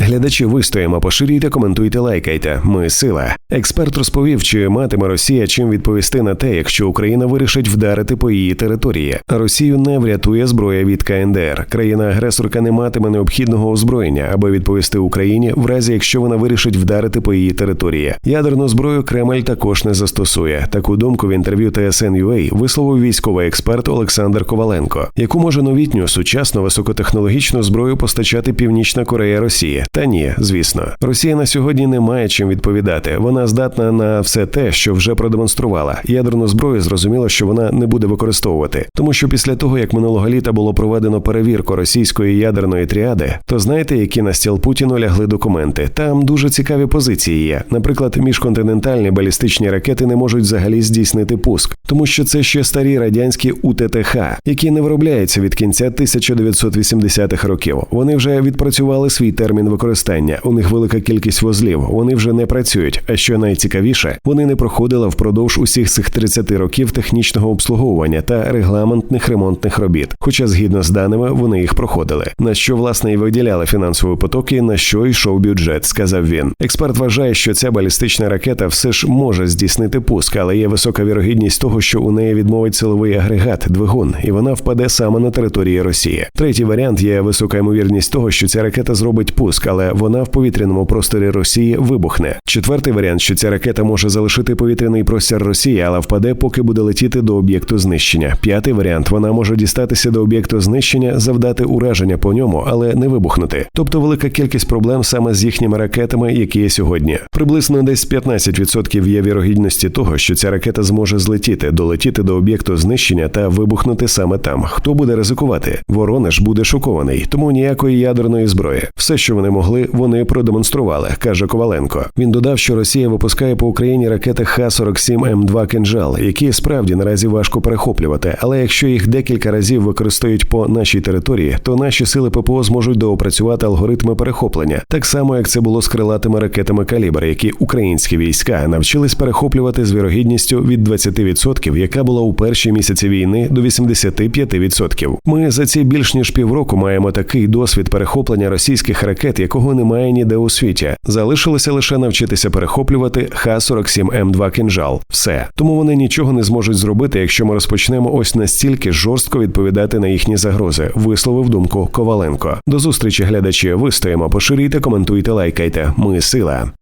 Глядачі вистоїмо, поширюйте, коментуйте, лайкайте. Ми сила. Експерт розповів, чи матиме Росія чим відповісти на те, якщо Україна вирішить вдарити по її території. Росію не врятує зброя від КНДР. Країна-агресорка не матиме необхідного озброєння, аби відповісти Україні, в разі якщо вона вирішить вдарити по її території. Ядерну зброю Кремль також не застосує. Таку думку в інтерв'ю TSN.ua висловив військовий експерт Олександр Коваленко, яку може новітню сучасну високотехнологічну зброю постачати Північна Корея Росії. Та ні, звісно, Росія на сьогодні не має чим відповідати. Вона здатна на все те, що вже продемонструвала. Ядерну зброю зрозуміло, що вона не буде використовувати, тому що після того як минулого літа було проведено перевірку російської ядерної тріади, то знаєте, які на стіл Путіну лягли документи. Там дуже цікаві позиції є. Наприклад, міжконтинентальні балістичні ракети не можуть взагалі здійснити пуск, тому що це ще старі радянські УТТХ, які не виробляються від кінця 1980-х років. Вони вже відпрацювали свій термін використання. У них велика кількість вузлів. Вони вже не працюють. А що найцікавіше, вони не проходили впродовж усіх цих 30 років технічного обслуговування та регламентних ремонтних робіт. Хоча, згідно з даними, вони їх проходили. На що власне і виділяли фінансові потоки, на що йшов бюджет, сказав він. Експерт вважає, що ця балістична ракета все ж може здійснити пуск, але є висока вірогідність того, що у неї відмовить силовий агрегат, двигун, і вона впаде саме на території Росії. Третій варіант є висока ймовірність того, що ця ракета зробить пуск, але вона в повітряному просторі Росії вибухне. Четвертий варіант, що ця ракета може залишити повітряний простір Росії, але впаде, поки буде летіти до об'єкту знищення. П'ятий варіант вона може дістатися до об'єкту знищення, завдати ураження по ньому, але не вибухнути. Тобто велика кількість проблем саме з їхніми ракетами, які є сьогодні. Приблизно десь 15% є вірогідності того, що ця ракета зможе злетіти, долетіти до об'єкту знищення та вибухнути саме там. Хто буде ризикувати? Воронеж буде шокований, тому ніякої ядерної зброї. Все, що вони могли, вони продемонстрували, каже Коваленко. Він додав, що Росія випускає по Україні ракети Х-47М2 «Кинжал», які справді наразі важко перехоплювати. Але якщо їх декілька разів використають по нашій території, то наші сили ППО зможуть доопрацювати алгоритми перехоплення, так само як це було з крилатими ракетами калібр, які українські війська навчились перехоплювати з вірогідністю від 20%, яка була у перші місяці війни до 85%. Ми за ці більш ніж півроку маємо такий досвід перехоплення російських ракет, якого немає ніде у світі. Залишилося лише навчитися перехоплювати Х-47М2 кінжал. Все тому вони нічого не зможуть зробити, якщо ми розпочнемо ось настільки жорстко відповідати на їхні загрози. Висловив думку Коваленко. До зустрічі, глядачі. Ви стоїмо, поширюйте, коментуйте, лайкайте. Ми сила.